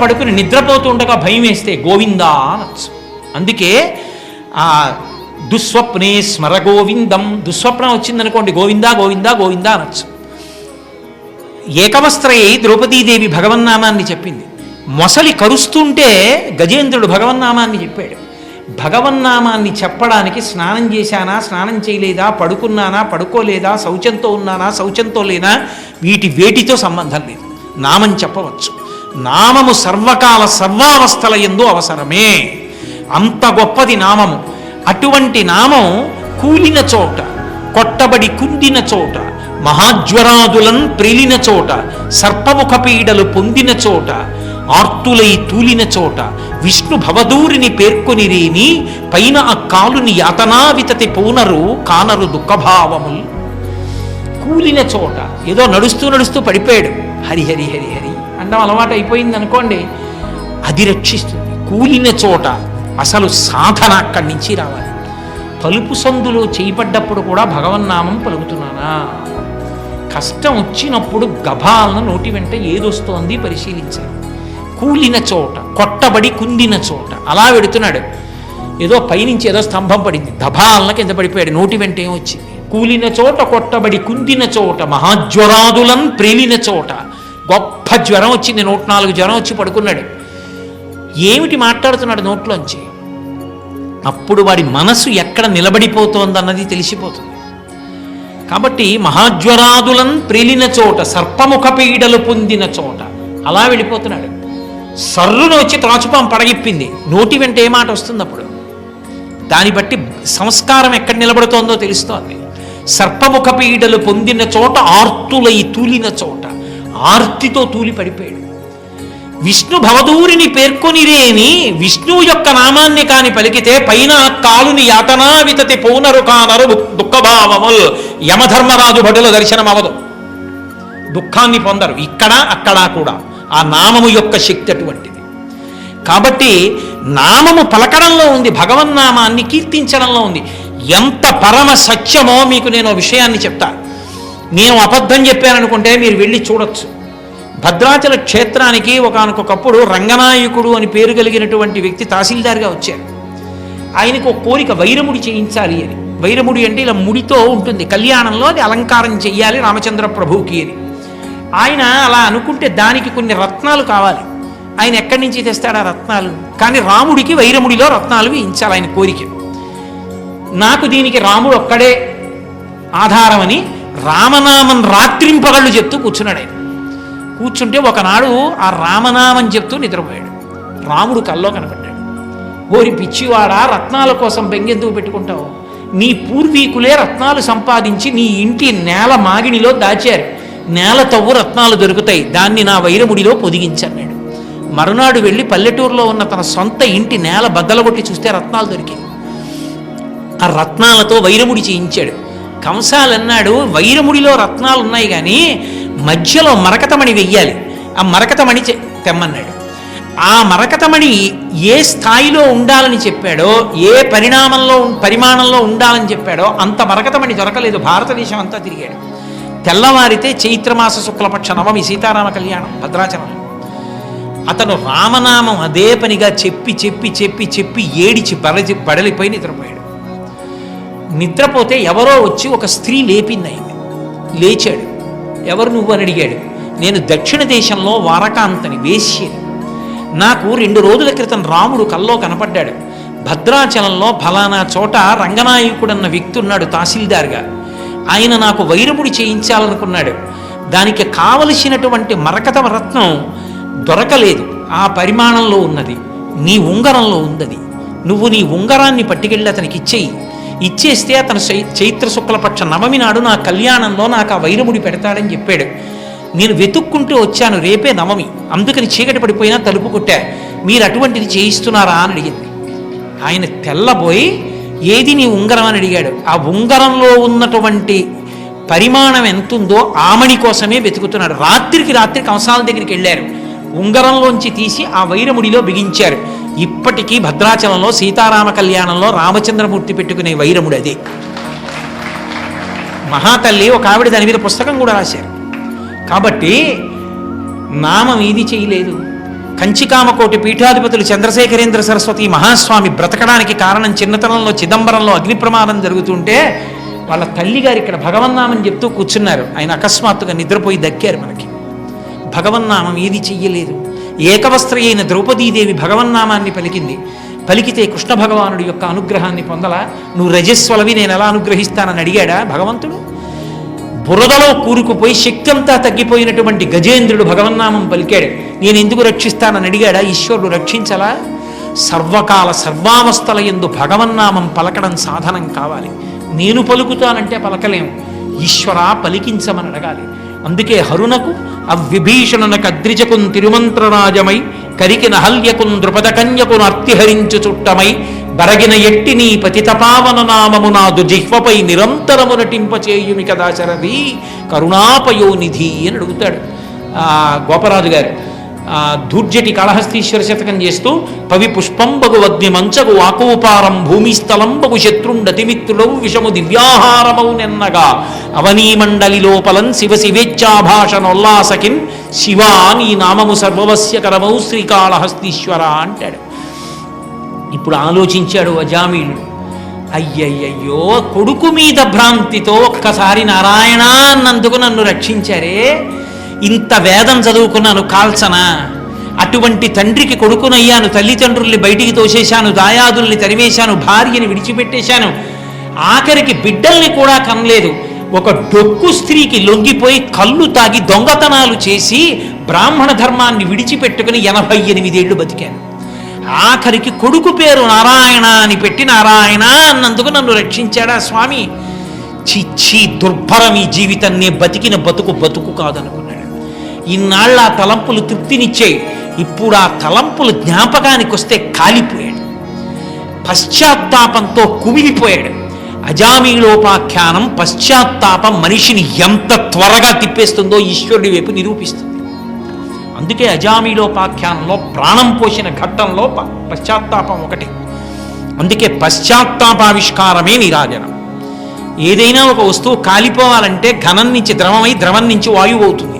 పడుకుని నిద్రపోతుండగా భయం వేస్తే గోవిందా అనొచ్చు అందుకే ఆ దుస్వప్నే స్మర గోవిందం. దుస్వప్నం వచ్చిందనుకోండి గోవిందా గోవిందా గోవిందా అనొచ్చు ఏకవస్త్రయై ద్రౌపదీదేవి భగవన్నామాన్ని చెప్పింది. మొసలి కరుస్తుంటే గజేంద్రుడు భగవన్నామాన్ని చెప్పాడు. భగవన్నామాన్ని చెప్పడానికి స్నానం చేశానా స్నానం చేయలేదా పడుకున్నానా పడుకోలేదా శౌచంతో ఉన్నానా శౌచంతో లేనా వీటి వేటితో సంబంధం లేదు. నామం చెప్పవచ్చు. నామము సర్వకాల సర్వావస్థల ఎందు అవసరమే. అంత గొప్పది నామము. అటువంటి నామం కూలిన చోట కొట్టబడి కుందిన చోట మహాజ్వరాదులన్ ప్రిలిన చోట సర్పముఖ పీడలు పొందిన చోట ఆర్తులై తూలిన చోట విష్ణు భవదూరిని పేర్కొనిరేని పైన ఆ కాలుని యాతనావితతి పూనరు కానరు దుఃఖభావముల్. కూలిన చోట ఏదో నడుస్తూ నడుస్తూ పడిపోయాడు. హరి హరి హరి హరి. అండం అలవాటు అయిపోయింది అనుకోండి అది రక్షిస్తుంది. కూలిన చోట అసలు సాధన అక్కడి నుంచి రావాలి. తలుపు సందులో చేయబడ్డప్పుడు కూడా భగవన్నామం పలుకుతున్నానా? కష్టం వచ్చినప్పుడు గభాలను నోటి వెంట ఏదొస్తోంది పరిశీలించాలి. కూలిన చోట కొట్టబడి కుందిన చోట అలా వెడుతున్నాడు. ఏదో పైనుంచి ఏదో స్తంభం పడింది. దభాలన కింద పడిపోయాడు. నోటి వెంట ఏమొచ్చింది? కూలిన చోట కొట్టబడి కుందిన చోట మహాజ్వరాదులం ప్రేలిన చోట గొప్ప జ్వరం వచ్చింది నూట నాలుగు జ్వరం వచ్చి పడుకున్నాడు. ఏమిటి మాట్లాడుతున్నాడు నోట్లోంచి? అప్పుడు వాడి మనసు ఎక్కడ నిలబడిపోతోందన్నది తెలిసిపోతుంది. కాబట్టి మహాజ్వరాదులన్ ప్రేలిన చోట సర్పముఖ పీడలు పొందిన చోట అలా వెళ్ళిపోతున్నాడు. సర్రును వచ్చి త్రాచుపాం పడగిప్పింది. నోటి వెంట ఏ మాట వస్తుంది అప్పుడు? దాన్ని బట్టి సంస్కారం ఎక్కడ నిలబడుతోందో తెలుస్తోంది. సర్పముఖ పీడలు పొందిన చోట ఆర్తులై తూలిన చోట. ఆర్తితో తూలి పడిపోయాడు విష్ణు భవదూరిని పేర్కొనిరేని విష్ణువు యొక్క నామాన్ని కాని పలికితే పైన కాలుని యాతనా వితతి పౌనరు కానరు దుఃఖభావముల్ యమధర్మరాజు భటుల దర్శనం అవదు దుఃఖాన్ని పొందరు. ఇక్కడ అక్కడ కూడా ఆ నామము యొక్క శక్తి అటువంటిది. కాబట్టి నామము పలకడంలో ఉంది భగవన్నామాన్ని కీర్తించడంలో ఉంది. ఎంత పరమ సత్యమో మీకు నేను ఓ విషయాన్ని చెప్తాను. నేను అబద్ధం చెప్పాననుకుంటే మీరు వెళ్ళి చూడొచ్చు. భద్రాచల క్షేత్రానికి ఒకనకొకప్పుడు రంగనాయకుడు అని పేరు కలిగినటువంటి వ్యక్తి తహసీల్దార్గా వచ్చారు ఆయనకు ఒక కోరిక వైరముడి చేయించాలి అని. వైరముడి అంటే ఇలా ముడితో ఉంటుంది. కళ్యాణంలో అది అలంకారం చెయ్యాలి రామచంద్ర ప్రభువుకి అని. ఆయన అలా అనుకుంటే దానికి కొన్ని రత్నాలు కావాలి. ఆయన ఎక్కడి నుంచి తెస్తాడు ఆ రత్నాలు? కానీ రాముడికి వైరముడిలో రత్నాలు వేయించాలి ఆయన కోరిక. నాకు దీనికి రాముడు ఒక్కడే ఆధారమని రామనామం రాత్రింపగళ్ళు చెప్తూ కూర్చున్నాడు ఆయన. కూర్చుంటే ఒకనాడు ఆ రామనామం చెప్తూ నిద్రపోయాడు. రాముడు కల్లో కనపడ్డాడు. ఓరి పిచ్చివాడా రత్నాల కోసం బెంగెందుకు పెట్టుకుంటావు? నీ పూర్వీకులే రత్నాలు సంపాదించి నీ ఇంటి నేల మాగిడిలో దాచారు. నేల తవ్వు రత్నాలు దొరుకుతాయి. దాన్ని నా వైరముడిలో పొదిగించన్నాడు. మరునాడు వెళ్ళి పల్లెటూరులో ఉన్న తన సొంత ఇంటి నేల బద్దలగొట్టి చూస్తే రత్నాలు దొరికాయి. ఆ రత్నాలతో వైరముడి చేయించాడు. కంసాలు అన్నాడు వైరముడిలో రత్నాలు ఉన్నాయి కానీ మధ్యలో మరకతమణి వెయ్యాలి. ఆ మరకతమణి తెమ్మన్నాడు. ఆ మరకతమణి ఏ స్థాయిలో ఉండాలని చెప్పాడో ఏ పరిణామంలో పరిమాణంలో ఉండాలని చెప్పాడో అంత మరకతమణి దొరకలేదు. భారతదేశం అంతా తిరిగాడు. తెల్లవారితే చైత్రమాస శుక్లపక్ష నవమి సీతారామ కళ్యాణం భద్రాచలం. అతను రామనామం అదే పనిగా చెప్పి చెప్పి చెప్పి చెప్పి ఏడిచి బలచి బడలిపోయి నిద్రపోయాడు. నిద్రపోతే ఎవరో వచ్చి ఒక స్త్రీ లేపింది లేచాడు. ఎవరు నువ్వు అని అడిగాడు. నేను దక్షిణ దేశంలో వారకాంతని వేశ్యని. నాకు రెండు రోజుల క్రితం రాముడు కల్లో కనపడ్డాడు. భద్రాచలంలో ఫలానా చోట రంగనాయకుడన్న వ్యక్తి ఉన్నాడు తహసీల్దార్గా. ఆయన నాకు వైరముడి చేయించాలనుకున్నాడు. దానికి కావలసినటువంటి మరకత రత్నం దొరకలేదు. ఆ పరిమాణంలో ఉన్నది. నీ ఉంగరంలో ఉందది. నువ్వు నీ ఉంగరాన్ని పట్టుకెళ్ళి అతనికి ఇచ్చేయి. ఇచ్చేస్తే అతను చై- చైత్ర శుక్లపక్ష నవమి నాడు నా కళ్యాణంలో నాకు ఆ వైరముడి పెడతాడని చెప్పాడు. నేను వెతుక్కుంటూ వచ్చాను రేపే నవమి. అందుకని చీకటి పడిపోయినా తలుపు కొట్టా. మీరు అటువంటిది చేయిస్తున్నారా అని అడిగింది. ఆయన తెల్లబోయి ఏది నీ ఉంగరం? అని అడిగాడు. ఆ ఉంగరంలో ఉన్నటువంటి పరిమాణం ఎంతుందో ఆమణి కోసమే వెతుకుతున్నాడు. రాత్రికి రాత్రి కంసాల దగ్గరికి వెళ్ళారు. ఉంగరంలోంచి తీసి ఆ వైరముడిలో బిగించారు. ఇప్పటికీ భద్రాచలంలో సీతారామ కళ్యాణంలో రామచంద్రమూర్తి పెట్టుకునే వైరముడు అదే. మహాతల్లి ఒక ఆవిడ దాని మీద పుస్తకం కూడా రాశారు. కాబట్టి నామం ఏది చేయలేదు. కంచికామకోటి పీఠాధిపతులు చంద్రశేఖరేంద్ర సరస్వతి మహాస్వామి బ్రతకడానికి కారణం చిన్నతనంలో చిదంబరంలో అగ్ని ప్రమాదం జరుగుతుంటే వాళ్ళ తల్లిగారు ఇక్కడ భగవన్నామని చెప్తూ కూర్చున్నారు. ఆయన అకస్మాత్తుగా నిద్రపోయి దక్కారు మనకి. భగవన్నామం ఏది చెయ్యలేదు. ఏకవస్త్రి అయిన ద్రౌపదీదేవి భగవన్నామాన్ని పలికింది. పలికితే కృష్ణ భగవానుడి యొక్క అనుగ్రహాన్ని పొందలా నువ్వు రజస్వలవి నేను ఎలా అనుగ్రహిస్తానని అడిగాడా భగవంతుడు? బురదలో కూరుకుపోయి శక్తి అంతా తగ్గిపోయినటువంటి గజేంద్రుడు భగవన్నామం పలికాడు. నేను ఎందుకు రక్షిస్తానని అడిగాడా? ఈశ్వరుడు రక్షించలా? సర్వకాల సర్వావస్థల ఎందు భగవన్నామం పలకడం సాధనం కావాలి. నేను పలుకుతానంటే పలకలేము ఈశ్వరా పలికించమని అడగాలి. అందుకే హరునకు అవ్విభీషణునకు అద్రిజకున్ తిరుమంత్రరాజమై కరికి నహల్యకున్ ద్రుపద కన్యకును అర్తిహరించు చుట్టమై బరగిన ఎట్టి నీ పతితపావన నామము నాదు జిహ్వపై నిరంతరము నటింపచేయుమి కదా శరది కరుణాపయోనిధి అని అడుగుతాడు. గోపరాజు గారు ధూర్జటి కాళహస్తీశ్వర శతకం చేస్తూ పవి పుష్పంబగు వగ్ని మంచగు వాకోపారం భూమిస్థలంబగు శత్రుండతిమిత్రుడవు విషము దివ్యాహారమవు నెన్నగా. అవనీమండలి లోపలం శివ శివేచ్ఛాభాషనోల్లాసకిన్ శివా నీ నామము సర్వవస్యకరమౌ శ్రీకాళహస్తీశ్వర అంటాడు. ఇప్పుడు ఆలోచించాడు అజామీయుడు అయ్యయ్యయ్యో కొడుకు మీద భ్రాంతితో ఒక్కసారి నారాయణ అన్నందుకు నన్ను రక్షించారే? ఇంత వేదం చదువుకున్నాను కాల్చనా. అటువంటి తండ్రికి కొడుకునయ్యాను తల్లిదండ్రుల్ని బయటికి తోసేశాను దాయాదుల్ని తరిమేశాను భార్యని విడిచిపెట్టేశాను. ఆఖరికి బిడ్డల్ని కూడా కనలేదు. ఒక డొక్కు స్త్రీకి లొంగిపోయి కళ్ళు తాగి దొంగతనాలు చేసి బ్రాహ్మణ ధర్మాన్ని విడిచిపెట్టుకుని ఎనభై ఎనిమిదేళ్ళు బతికాను. ఆఖరికి కొడుకు పేరు నారాయణ అని పెట్టి నారాయణ అన్నందుకు నన్ను రక్షించాడా స్వామి? చిచ్చి దుర్భరం ఈ జీవితం నే బతికిన బతుకు బతుకు కాదనుకున్నాను ఇన్నాళ్ళ ఆ తలంపులు తృప్తినిచ్చాయి. ఇప్పుడు ఆ తలంపులు జ్ఞాపకానికి వస్తే కాలిపోయాడు. పశ్చాత్తాపంతో కుమిలిపోయాడు. అజామీలోపాఖ్యానం పశ్చాత్తాపం మనిషిని ఎంత త్వరగా తిప్పేస్తుందో ఈశ్వరుడి వైపు నిరూపిస్తుంది. అందుకే అజామీలోపాఖ్యానంలో ప్రాణం పోసిన ఘట్టంలో పశ్చాత్తాపం ఒకటి. అందుకే పశ్చాత్తాపావిష్కారమే నిరాజనం. ఏదైనా ఒక వస్తువు కాలిపోవాలంటే ఘనం నుంచి ద్రవమై ద్రవం నుంచి వాయువు అవుతుంది.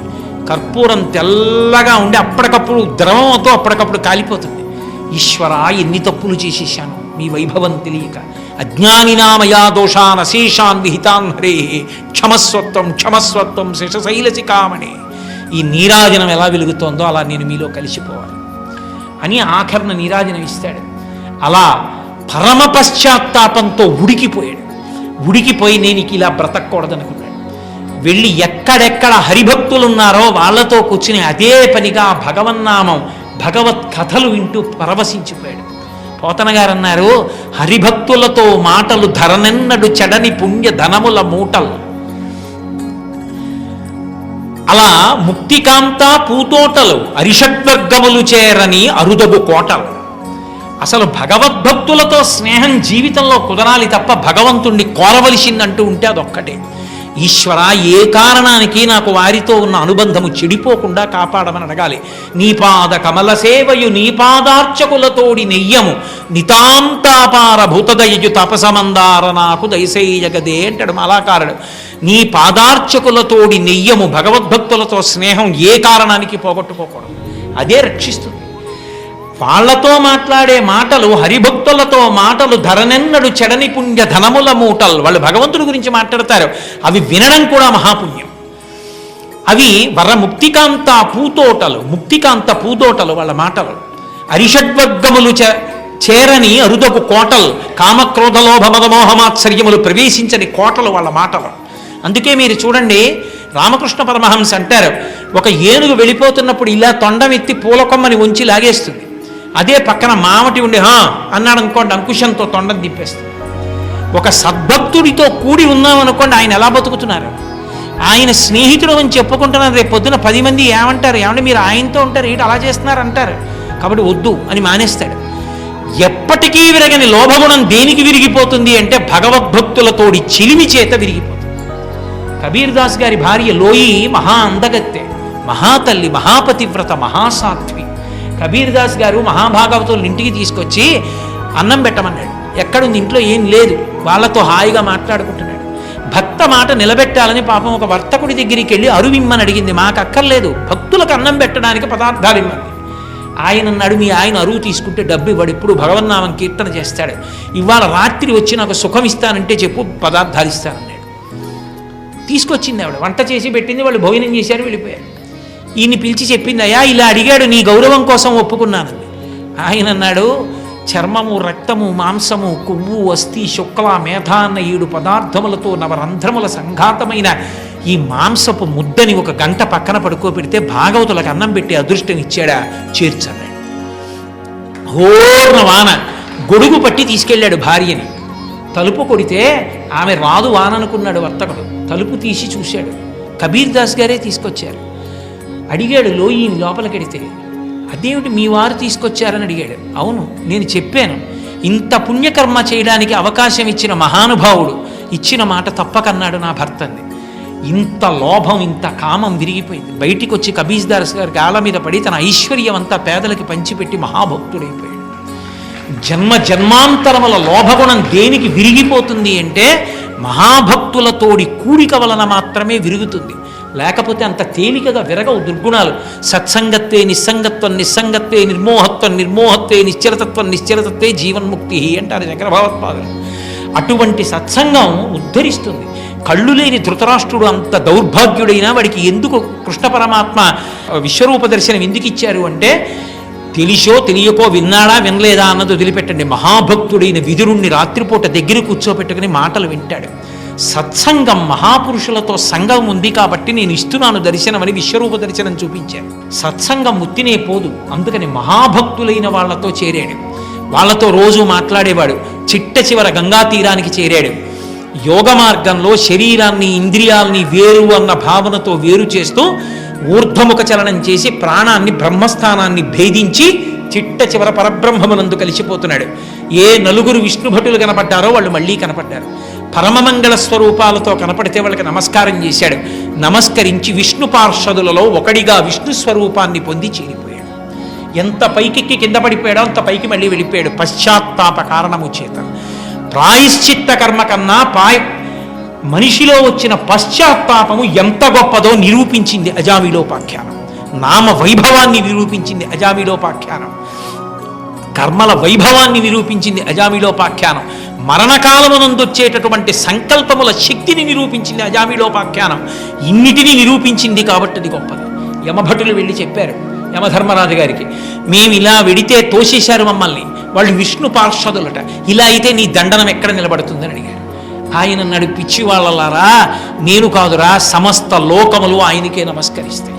కర్పూరం తెల్లగా ఉండి అప్పటికప్పుడు ద్రవంతో అప్పటికప్పుడు కాలిపోతుంది. ఈశ్వర ఎన్ని తప్పులు చేసేసాను మీ వైభవం తెలియక. అజ్ఞానినామయా దోషాన్ అశేషాన్ విహితాన్ హరే. క్షమస్వత్వం క్షమస్వత్వం శేషశైలసికామణి ఈ నీరాజనం ఎలా వెలుగుతోందో అలా నేను మీలో కలిసిపోవాలి. అని ఆఖరణ నీరాజనం ఇస్తాడు. అలా పరమ పశ్చాత్తాపంతో ఉడికిపోయాడు. ఉడికిపోయి నేను ఇలా బ్రతకూడదనుకున్నాడు వెళ్ళి ఎక్కడెక్కడ హరిభక్తులు ఉన్నారో వాళ్ళతో కూర్చుని అదే పనిగా భగవన్నామం భగవత్ కథలు వింటూ పరవశించిపోయాడు. పోతన గారు అన్నారు హరిభక్తులతో మాటలు ధరనెన్నడు చెడని పుణ్య ధనముల మూటలు. అలా ముక్తికాంత పూతోటలు అరిషడ్వర్గములు చేరని అరుదగు కోటలు. అసలు భగవద్భక్తులతో స్నేహం జీవితంలో కుదరాలి తప్ప భగవంతుణ్ణి కోరవలసిందంటూ ఉంటే అదొక్కటే. ఈశ్వర ఏ కారణానికి నాకు వారితో ఉన్న అనుబంధము చెడిపోకుండా కాపాడమని అడగాలి. నీ పాద కమల సేవయు నీపాదార్చకులతోడి నెయ్యము. నితాంతాపార భూతదయజు తపసమందార నాకు దయసేయగదే అంటాడు మాలాకారుడు. నీ పాదార్చకులతోడి నెయ్యము భగవద్భక్తులతో స్నేహం ఏ కారణానికి పోగొట్టుకోకూడదు. అదే రక్షిస్తుంది. వాళ్ళతో మాట్లాడే మాటలు హరిభక్తులతో మాటలు ధరనెన్నడు చెడని పుణ్య ధనముల మూటలు వాళ్ళు భగవంతుడి గురించి మాట్లాడతారు. అవి వినడం కూడా మహాపుణ్యం. అవి వర ముక్తికాంత పూతోటలు ముక్తికాంత పూతోటలు వాళ్ళ మాటలు. అరిషడ్వర్గములు చ చేరని అరుదకు కోటలు కామక్రోధలోభ మదమోహమాత్సర్యములు ప్రవేశించని కోటలు వాళ్ళ మాటలు. అందుకే మీరు చూడండి రామకృష్ణ పరమహంస అంటారు ఒక ఏనుగు వెళ్ళిపోతున్నప్పుడు ఇలా తొండం ఎత్తి పూలకొమ్మని ఉంచి లాగేస్తుంది. అదే పక్కన మామటి ఉండి హా అన్నాడు అనుకోండి అంకుశంతో తొండం తిప్పేస్తుంది ఒక సద్భక్తుడితో కూడి ఉన్నామనుకోండి ఆయన ఎలా బతుకుతున్నారు? ఆయన స్నేహితుడు అని చెప్పుకుంటున్నారు రేపు పొద్దున పది మంది ఏమంటారు? ఏమంటే మీరు ఆయనతో ఉంటారు ఏంటి అలా చేస్తున్నారు అంటారు. కాబట్టి వద్దు అని మానేస్తాడు. ఎప్పటికీ విరగని లోభగుణం దేనికి విరిగిపోతుంది అంటే భగవద్భక్తులతోడి చిలిమి చేత విరిగిపోతుంది. కబీర్ దాస్ గారి భార్య లోయి మహా అందగత్తె మహాతల్లి మహాపతివ్రత మహాసాధ్వి. కబీర్ దాస్ గారు మహాభాగవతులు ఇంటికి తీసుకొచ్చి అన్నం పెట్టమన్నాడు. ఎక్కడుంది? ఇంట్లో ఏం లేదు. వాళ్ళతో హాయిగా మాట్లాడుకుంటున్నాడు. భక్త మాట నిలబెట్టాలని పాపం ఒక వర్తకుడి దగ్గరికి వెళ్ళి అరువిమ్మని అడిగింది. మాకు అక్కర్లేదు. భక్తులకు అన్నం పెట్టడానికి పదార్థాలు ఇమ్మంది ఆయన అన్నాడు మీ ఆయన అరువు తీసుకుంటే డబ్బు ఇవ్వడు. ఇప్పుడు భగవన్నామం కీర్తన చేస్తాడు. ఇవాళ రాత్రి వచ్చి నాకు సుఖం ఇస్తానంటే చెప్పు పదార్థాలు ఇస్తానన్నాడు. తీసుకొచ్చింది ఆవిడ. వంట చేసి పెట్టింది. వాళ్ళు భోజనం చేశారు వెళ్ళిపోయారు. ఈయన్ని పిలిచి చెప్పింది అయ్యా ఇలా అడిగాడు నీ గౌరవం కోసం ఒప్పుకున్నాను ఆయన అన్నాడు చర్మము రక్తము మాంసము కొవ్వు అస్థి శుక్ల మేధ అన్న ఏడు పదార్థములతో నవరంధ్రముల సంఘాతమైన ఈ మాంసపు ముద్దని ఒక గంట పక్కన పడుకోబెడితే భాగవతులకు అన్నం పెట్టి అదృష్టం ఇచ్చాడా? చేర్చన్నాడు హోర్న వాన. గొడుగు పట్టి తీసుకెళ్ళాడు భార్యని. తలుపు కొడితే ఆమె రాదు వాననుకున్నాడు వర్తకుడు. తలుపు తీసి చూశాడు. కబీర్ దాస్ గారే తీసుకొచ్చారు. అడిగాడు లోయిని లోపలికెడితే అదేమిటి మీ వారు తీసుకొచ్చారని అడిగాడు. అవును నేను చెప్పాను. ఇంత పుణ్యకర్మ చేయడానికి అవకాశం ఇచ్చిన మహానుభావుడు ఇచ్చిన మాట తప్పకన్నాడు నా భర్తని. ఇంత లోభం ఇంత కామం విరిగిపోయింది. బయటికి వచ్చి కబీజ్ గారి గాల మీద పడి తన ఐశ్వర్యం అంతా పేదలకి పంచిపెట్టి మహాభక్తుడైపోయాడు. జన్మ జన్మాంతరముల లోభగుణం దేనికి విరిగిపోతుంది అంటే మహాభక్తులతోడి కూడిక వలన మాత్రమే విరుగుతుంది. లేకపోతే అంత తేలికగా విరగవు దుర్గుణాలు. సత్సంగత్వే నిస్సంగత్వం నిస్సంగత్వే నిర్మోహత్వం నిర్మోహత్వే నిశ్చలతత్వం నిశ్చలతత్వే జీవన్ముక్తి అంటారు శంకరభావత్పాదులు అటువంటి సత్సంగం ఉద్ధరిస్తుంది. కళ్ళు లేని ధృతరాష్ట్రుడు అంత దౌర్భాగ్యుడైనా వాడికి ఎందుకు కృష్ణ పరమాత్మ విశ్వరూప దర్శనం ఎందుకు ఇచ్చారు అంటే తెలిసో తెలియకో విన్నాడా వినలేదా అన్నది వదిలిపెట్టండి. మహాభక్తుడైన విదురుణ్ణి రాత్రిపూట దగ్గర కూర్చోపెట్టుకుని మాటలు వింటాడు. సత్సంగం మహాపురుషులతో సంఘం ఉంది కాబట్టి నేను ఇస్తున్నాను దర్శనమని విశ్వరూప దర్శనం చూపించాను సత్సంగం ముత్తినే పోదు అందుకని మహాభక్తులైన వాళ్ళతో చేరాడు. వాళ్ళతో రోజు మాట్లాడేవాడు చిట్ట చివర గంగా తీరానికి చేరాడు. యోగ మార్గంలో శరీరాన్ని ఇంద్రియాల్ని వేరు అన్న భావనతో వేరు చేస్తూ ఊర్ధ్వముఖ చలనం చేసి ప్రాణాన్ని బ్రహ్మస్థానాన్ని భేదించి చిట్ట చివర పరబ్రహ్మమునందు కలిసిపోతున్నాడు. ఏ నలుగురు విష్ణుభటులు కనపడ్డారో వాళ్ళు మళ్ళీ కనపడ్డారు. పరమమంగళ స్వరూపాలతో కనపడితే వాళ్ళకి నమస్కారం చేశాడు. నమస్కరించి విష్ణు పార్షదులలో ఒకడిగా విష్ణు స్వరూపాన్ని పొంది చేరిపోయాడు. ఎంత పైకెక్కి కింద పడిపోయాడో అంత పైకి మళ్ళీ వెళ్ళిపోయాడు. పశ్చాత్తాప కారణము చేత. ప్రాయశ్చిత్త కర్మ కన్నా పాయ్ మనిషిలో వచ్చిన పశ్చాత్తాపము ఎంత గొప్పదో నిరూపించింది అజామిలోపాఖ్యానం నామ వైభవాన్ని నిరూపించింది అజామిలోపాఖ్యానం కర్మల వైభవాన్ని నిరూపించింది అజామిలోపాఖ్యానం మరణకాలమునందొచ్చేటటువంటి సంకల్పముల శక్తిని నిరూపించింది అజామిలోపాఖ్యానం. ఇన్నిటిని నిరూపించింది కాబట్టి అది గొప్పది. యమభటులు వెళ్ళి చెప్పారు యమధర్మరాజు గారికి మేము ఇలా వెడితే తోసేశారు మమ్మల్ని. వాళ్ళు విష్ణు పార్షదులట. ఇలా అయితే నీ దండనం ఎక్కడ నిలబడుతుందని అడిగారు. ఆయన నడు పిచ్చి వాళ్ళలారా నేను కాదురా సమస్త లోకములు ఆయనకే నమస్కరిస్తాయి.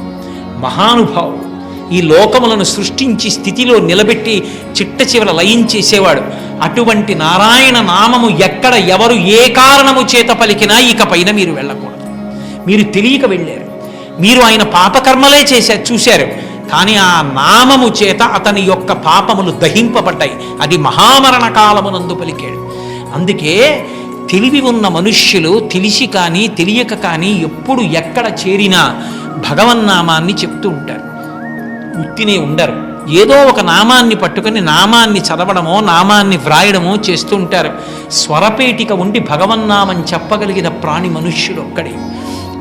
మహానుభావుడు ఈ లోకములను సృష్టించి స్థితిలో నిలబెట్టి చిట్ట చివర లయించేసేవాడు అటువంటి నారాయణ నామము ఎక్కడ ఎవరు ఏ కారణము చేత పలికినా ఇక పైన మీరు వెళ్ళకూడదు. మీరు తెలియక వెళ్ళారు. మీరు ఆయన పాపకర్మలే చేశారు చూశారు. కానీ ఆ నామము చేత అతని యొక్క పాపములు దహింపబడ్డాయి. అది మహామరణ కాలమునందు పలికాడు. అందుకే తెలివి ఉన్న మనుష్యులు తెలిసి కానీ తెలియక కానీ ఎప్పుడు ఎక్కడ చేరినా భగవన్నామాన్ని చెప్తూ ఉంటారు. ఉత్తినే ఉండరు. ఏదో ఒక నామాన్ని పట్టుకొని నామాన్ని చదవడమో నామాన్ని వ్రాయడమో చేస్తూ ఉంటారు. స్వరపేటిక ఉండి భగవన్నామని చెప్పగలిగిన ప్రాణి మనుష్యుడు ఒక్కడే.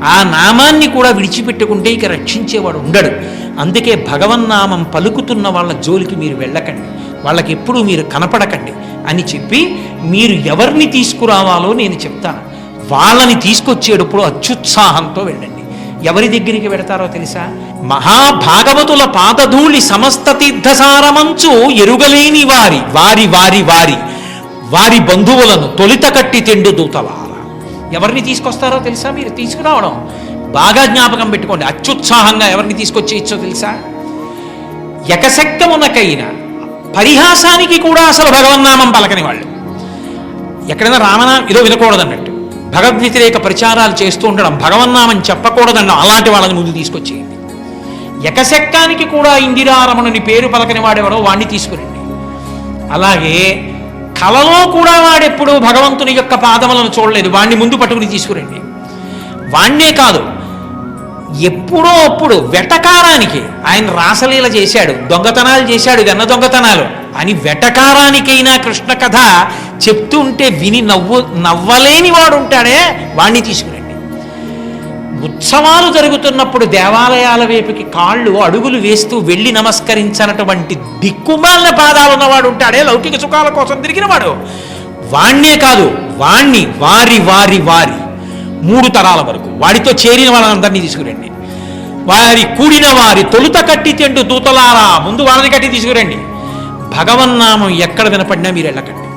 ఆ నామాన్ని కూడా విడిచిపెట్టుకుంటే ఇక రక్షించేవాడు ఉండడు. అందుకే భగవన్నామం పలుకుతున్న వాళ్ళ జోలికి మీరు వెళ్ళకండి. వాళ్ళకి ఎప్పుడూ మీరు కనపడకండి అని చెప్పి మీరు ఎవరిని తీసుకురావాలో నేను చెప్తాను. వాళ్ళని తీసుకొచ్చేటప్పుడు అత్యుత్సాహంతో వెళ్ళండి. ఎవరి దగ్గరికి పెడతారో తెలుసా? మహాభాగవతుల పాదధూళి సమస్త తీర్థసారమంచు ఎరుగలేని వారి వారి వారి వారి వారి బంధువులను తొలిత కట్టి తెండు దూతలార. ఎవరిని తీసుకొస్తారో తెలుసా మీరు? తీసుకురావడం. బాగా జ్ఞాపకం పెట్టుకోండి. అత్యుత్సాహంగా ఎవరిని తీసుకొచ్చేయచ్చో తెలుసా? ఎకశక్తమునకైన పరిహాసానికి కూడా అసలు భగవన్నామం పలకని వాళ్ళు. ఎక్కడైనా రామనా ఇదో వినకూడదన్నట్టు. భగవద్వ్యతిరేక ప్రచారాలు చేస్తూ ఉండడం భగవన్నామని చెప్పకూడదన్న అలాంటి వాళ్ళని ముందు తీసుకొచ్చేయండి. ఎకశక్కానికి కూడా ఇందిరారమణుని పేరు పలకని వాడెవడో వాణ్ణి తీసుకురండి. అలాగే కలలో కూడా వాడెప్పుడు భగవంతుని యొక్క పాదములను చూడలేదు. వాణ్ణి ముందు పట్టుకుని తీసుకురండి. వాణ్ణే కాదు ఎప్పుడో అప్పుడు వెటకారానికి ఆయన రాసలీల చేశాడు దొంగతనాలు చేశాడు వెన్న దొంగతనాలు. అని వెటకారానికైనా కృష్ణ కథ చెప్తూ ఉంటే విని నవ్వు నవ్వలేని వాడు ఉంటాడే వాణ్ణి తీసుకురండి. ఉత్సవాలు జరుగుతున్నప్పుడు దేవాలయాల వైపుకి కాళ్ళు అడుగులు వేస్తూ వెళ్ళి నమస్కరించనటువంటి దిక్కుమాలిన పాదాలు ఉన్నవాడు ఉంటాడే. లౌకిక సుఖాల కోసం తిరిగినవాడు. వాణ్ణే కాదు వాణ్ణి వారి వారి వారి. మూడు తరాల వరకు. వాడితో చేరిన వాళ్ళందరినీ తీసుకురండి. వారి కూడిన వారి తొలుత కట్టి తెండు దూతలారా ముందు వారిని కట్టి తీసుకురండి. భగవన్నామం ఎక్కడ వినపడినా మీరు వెళ్ళకండి.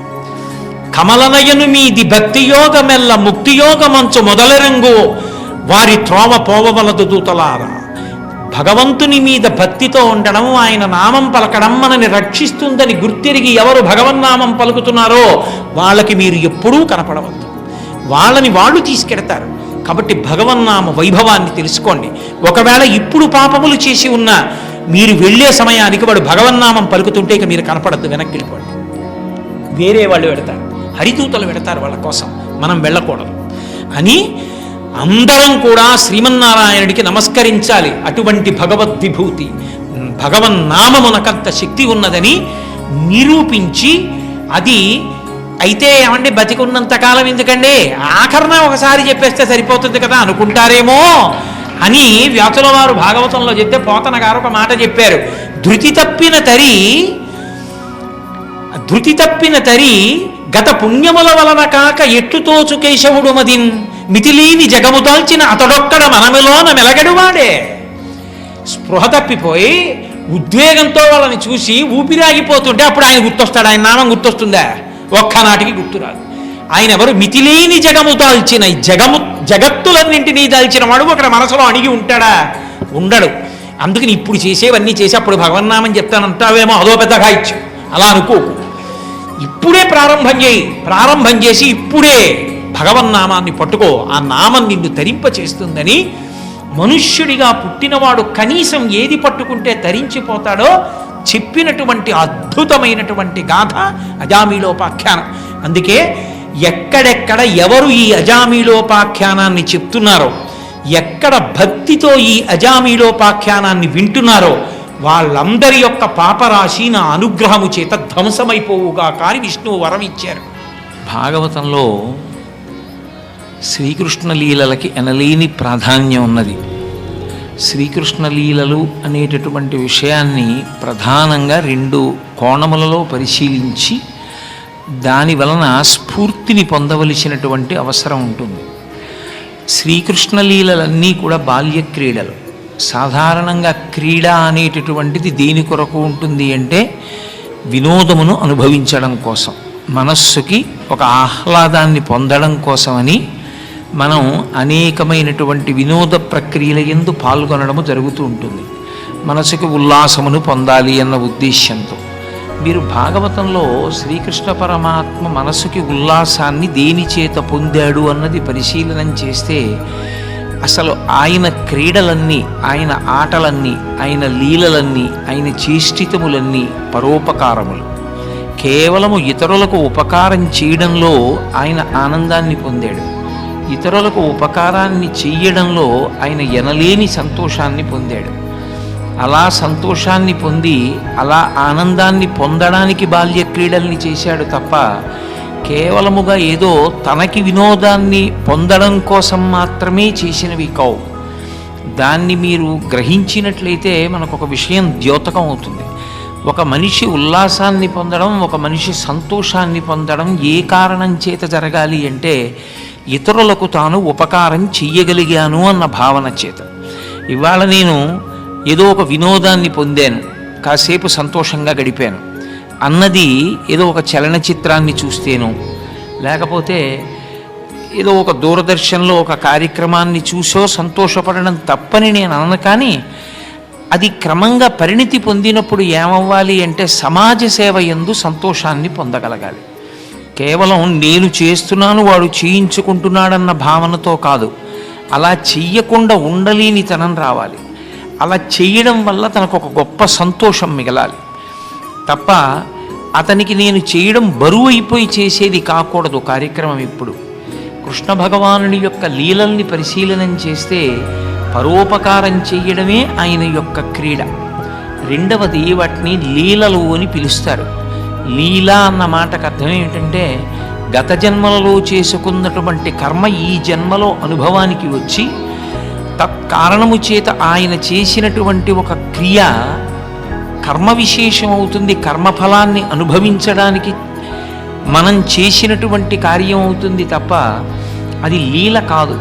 కమలనయను మీది భక్తియోగమెల్ల ముక్తియోగమంచు మొదలరంగు. వారి త్రోవ పోవవలదు దూతలారా. భగవంతుని మీద భక్తితో ఉండడం ఆయన నామం పలకడం మనని రక్షిస్తుందని గుర్తిరిగి ఎవరు భగవన్నామం పలుకుతున్నారో వాళ్ళకి మీరు ఎప్పుడూ కనపడవద్దు. వాళ్ళని వాళ్ళు తీసుకెడతారు. కాబట్టి భగవన్నామ వైభవాన్ని తెలుసుకోండి. ఒకవేళ ఇప్పుడు పాపములు చేసి ఉన్నా మీరు వెళ్ళే సమయానికి వాడు భగవన్నామం పలుకుతుంటే ఇక మీరు కనపడద్దు వెనక్కి వెళ్ళిపోండి. వేరే వాళ్ళు పెడతారు. హరిదూతలు పెడతారు వాళ్ళ కోసం. మనం వెళ్ళకూడదు. అని అందరం కూడా శ్రీమన్నారాయణుడికి నమస్కరించాలి. అటువంటి భగవద్ విభూతి భగవన్నామమునకంత శక్తి ఉన్నదని నిరూపించి అది అయితే ఏమండి బతికున్నంత కాలం ఎందుకండి? ఆఖరణ ఒకసారి చెప్పేస్తే సరిపోతుంది కదా అనుకుంటారేమో అని వ్యాసుల వారు భాగవతంలో చెప్తే పోతన గారు ఒక మాట చెప్పారు. ధృతి తప్పిన తరి ధృతి తప్పిన తరి గత పుణ్యముల వలన కాక ఎట్టుతోచు కేశవుడు మదిన్? మితిలీని జగముతాల్చిన అతడొక్కడ మనమిలోన మెలగడువాడే. స్పృహ తప్పిపోయి ఉద్వేగంతో వాళ్ళని చూసి ఊపిరాగిపోతుంటే అప్పుడు ఆయన గుర్తొస్తాడు ఆయన నామం గుర్తొస్తుందా? ఒక్కనాటికి గుర్తురాదు. ఆయన ఎవరు మితిలేని జగము దాల్చిన జగము జగత్తులన్నింటినీ దాల్చిన వాడు అక్కడ మనసులో అణిగి ఉంటాడా? ఉండడు. అందుకని ఇప్పుడు చేసేవన్నీ చేసి అప్పుడు భగవన్నామని చెప్తానంటావేమో అదో పెద్దగా ఇచ్చు అలా అనుకోకు. ఇప్పుడే ప్రారంభం చేయి. ప్రారంభం చేసి ఇప్పుడే భగవన్నామాన్ని పట్టుకో. ఆ నామం నిన్ను తరింప చేస్తుందని మనుష్యుడిగా పుట్టినవాడు కనీసం ఏది పట్టుకుంటే తరించిపోతాడో చెప్పినటువంటి అద్భుతమైనటువంటి గాథ అజామీలోపాఖ్యానం. అందుకే ఎక్కడెక్కడ ఎవరు ఈ అజామీలోపాఖ్యానాన్ని చెప్తున్నారో ఎక్కడ భక్తితో ఈ అజామీలోపాఖ్యానాన్ని వింటున్నారో వాళ్ళందరి యొక్క పాపరాశి నా అనుగ్రహము చేత ధ్వంసమైపోవుగా కాని విష్ణువు వరం ఇచ్చారు. భాగవతంలో శ్రీకృష్ణ లీలలకి ఎనలేని ప్రాధాన్యం ఉన్నది. శ్రీకృష్ణ లీలలు అనేటటువంటి విషయాన్ని ప్రధానంగా రెండు కోణములలో పరిశీలించి దాని వలన స్ఫూర్తిని పొందవలసినటువంటి అవసరం ఉంటుంది. శ్రీకృష్ణ లీలలన్నీ కూడా బాల్య క్రీడలు. సాధారణంగా క్రీడ అనేటటువంటిది దేని కొరకు ఉంటుంది అంటే వినోదమును అనుభవించడం కోసం మనస్సుకి ఒక ఆహ్లాదాన్ని పొందడం కోసమని మనం అనేకమైనటువంటి వినోద ప్రక్రియల ఎందు పాల్గొనడము జరుగుతూ ఉంటుంది. మనసుకి ఉల్లాసమును పొందాలి అన్న ఉద్దేశ్యంతో. మీరు భాగవతంలో శ్రీకృష్ణ పరమాత్మ మనసుకి ఉల్లాసాన్ని దేని చేత పొందాడు అన్నది పరిశీలనం చేస్తే అసలు ఆయన క్రీడలన్నీ ఆయన ఆటలన్నీ ఆయన లీలలన్నీ ఆయన చేష్టితములన్నీ పరోపకారములు. కేవలము ఇతరులకు ఉపకారం చేయడంలో ఆయన ఆనందాన్ని పొందాడు. ఇతరులకు ఉపకారాన్ని చెయ్యడంలో ఆయన ఎనలేని సంతోషాన్ని పొందాడు. అలా సంతోషాన్ని పొంది అలా ఆనందాన్ని పొందడానికి బాల్య క్రీడల్ని చేశాడు తప్ప కేవలముగా ఏదో తనకి వినోదాన్ని పొందడం కోసం మాత్రమే చేసినవి కావు. దాన్ని మీరు గ్రహించినట్లయితే మనకు ఒక విషయం ద్యోతకం అవుతుంది. ఒక మనిషి ఉల్లాసాన్ని పొందడం ఒక మనిషి సంతోషాన్ని పొందడం ఏ కారణం చేత జరగాలి అంటే ఇతరులకు తాను ఉపకారం చెయ్యగలిగాను అన్న భావన చేత. ఇవాళ నేను ఏదో ఒక వినోదాన్ని పొందాను. కాసేపు సంతోషంగా గడిపాను. అన్నది ఏదో ఒక చలనచిత్రాన్ని చూస్తేను లేకపోతే ఏదో ఒక దూరదర్శన్లో ఒక కార్యక్రమాన్ని చూసో సంతోషపడడం తప్పని నేను అనను కానీ అది క్రమంగా పరిణితి పొందినప్పుడు ఏమవ్వాలి అంటే సమాజ సేవ ఎందు సంతోషాన్ని పొందగలగాలి. కేవలం నేను చేస్తున్నాను వాడు చేయించుకుంటున్నాడన్న భావనతో కాదు. అలా చెయ్యకుండా ఉండలేని తనం రావాలి. అలా చేయడం వల్ల తనకు ఒక గొప్ప సంతోషం మిగలాలి. తప్ప అతనికి నేను చేయడం బరువు అయిపోయి చేసేది కాకూడదు కార్యక్రమం ఇప్పుడు. కృష్ణ భగవానుని యొక్క లీలల్ని పరిశీలనం చేస్తే పరోపకారం చేయడమే ఆయన యొక్క క్రీడ. రెండవది వాటిని లీలలు అని పిలుస్తారు. లీల అన్న మాటకు అర్థం ఏమిటంటే గత జన్మలలో చేసుకున్నటువంటి కర్మ ఈ జన్మలో అనుభవానికి వచ్చి తత్కారణము చేత ఆయన చేసినటువంటి ఒక క్రియ కర్మ విశేషం అవుతుంది కర్మఫలాన్ని అనుభవించడానికి మనం చేసినటువంటి కార్యం అవుతుంది తప్ప అది లీల కాదు.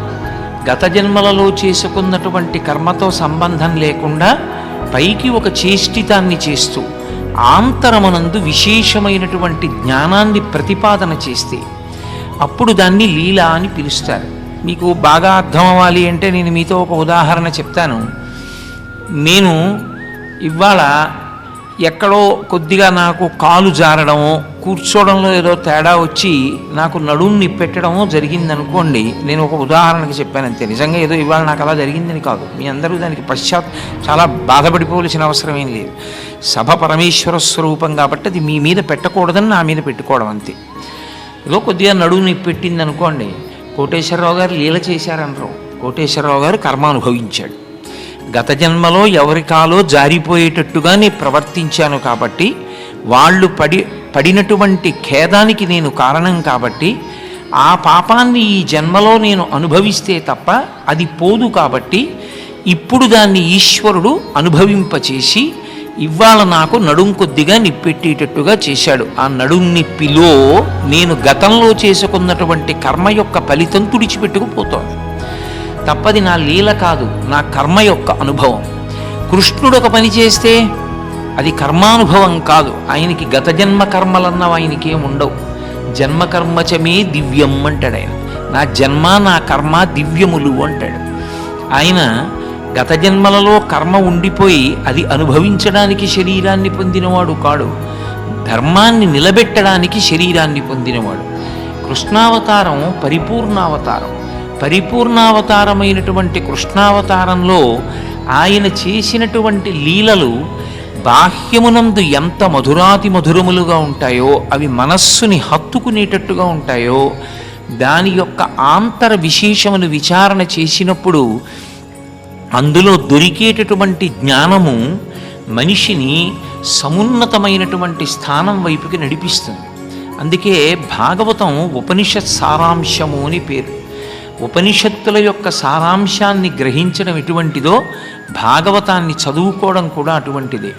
గత జన్మలలో చేసుకున్నటువంటి కర్మతో సంబంధం లేకుండా పైకి ఒక చేష్టితాన్ని చేస్తూ ఆంతరమునందు విశేషమైనటువంటి జ్ఞానాన్ని ప్రతిపాదన చేస్తే అప్పుడు దాన్ని లీల అని పిలుస్తారు. మీకు బాగా అర్థం అవ్వాలి అంటే నేను మీతో ఒక ఉదాహరణ చెప్తాను. నేను ఇవాళ ఎక్కడో కొద్దిగా నాకు కాలు జారడమో కూర్చోవడంలో ఏదో తేడా వచ్చి నాకు నడుంని పెట్టడమో జరిగిందనుకోండి నేను ఒక ఉదాహరణకి చెప్పాను అంతే నిజంగా ఏదో ఇవాళ నాకు అలా జరిగిందని కాదు. మీ అందరూ దానికి పశ్చాత్ చాలా బాధపడిపోవలసిన అవసరం ఏం లేదు. సభ పరమేశ్వర స్వరూపం కాబట్టి అది మీ మీద పెట్టకూడదని నా మీద పెట్టుకోవడం అంతే. ఏదో కొద్దిగా నడువుని పెట్టింది అనుకోండి కోటేశ్వరరావు గారు లీల చేశారనరు. కోటేశ్వరరావు గారు కర్మ అనుభవించాడు గత జన్మలో ఎవరి కాలో జారిపోయేటట్టుగా నేను ప్రవర్తించాను కాబట్టి వాళ్ళు పడి పడినటువంటి ఖేదానికి నేను కారణం కాబట్టి ఆ పాపాన్ని ఈ జన్మలో నేను అనుభవిస్తే తప్ప అది పోదు కాబట్టి ఇప్పుడు దాన్ని ఈశ్వరుడు అనుభవింపచేసి ఇవాళ నాకు నడుం కొద్దిగా నిప్పెట్టేటట్టుగా చేశాడు. ఆ నడుం నిప్పిలో నేను గతంలో చేసుకున్నటువంటి కర్మ యొక్క ఫలితం తుడిచిపెట్టుకుపోతోంది. తప్పది నా లీల కాదు నా కర్మ యొక్క అనుభవం. కృష్ణుడు ఒక పని చేస్తే అది కర్మానుభవం కాదు. ఆయనకి గత జన్మ కర్మలన్నవి ఆయనకేం ఉండవు. జన్మ కర్మచమే దివ్యం అంటాడు ఆయన. నా జన్మ నా కర్మ దివ్యములు అంటాడు. ఆయన గత జన్మలలో కర్మ ఉండిపోయి అది అనుభవించడానికి శరీరాన్ని పొందినవాడు కాడు. ధర్మాన్ని నిలబెట్టడానికి శరీరాన్ని పొందినవాడు. కృష్ణావతారం పరిపూర్ణావతారం. పరిపూర్ణావతారమైనటువంటి కృష్ణావతారంలో ఆయన చేసినటువంటి లీలలు బాహ్యమునందు ఎంత మధురాతి మధురములుగా ఉంటాయో అవి మనస్సుని హత్తుకునేటట్టుగా ఉంటాయో దాని యొక్క ఆంతర విశేషమును విచారణ చేసినప్పుడు అందులో దొరికేటటువంటి జ్ఞానము మనిషిని సమున్నతమైనటువంటి స్థానం వైపుకి నడిపిస్తుంది. అందుకే భాగవతం ఉపనిషత్ సారాంశము అని పేరు. ఉపనిషత్తుల యొక్క సారాంశాన్ని గ్రహించడం ఎటువంటిదో భాగవతాన్ని చదువుకోవడం కూడా అటువంటిదే.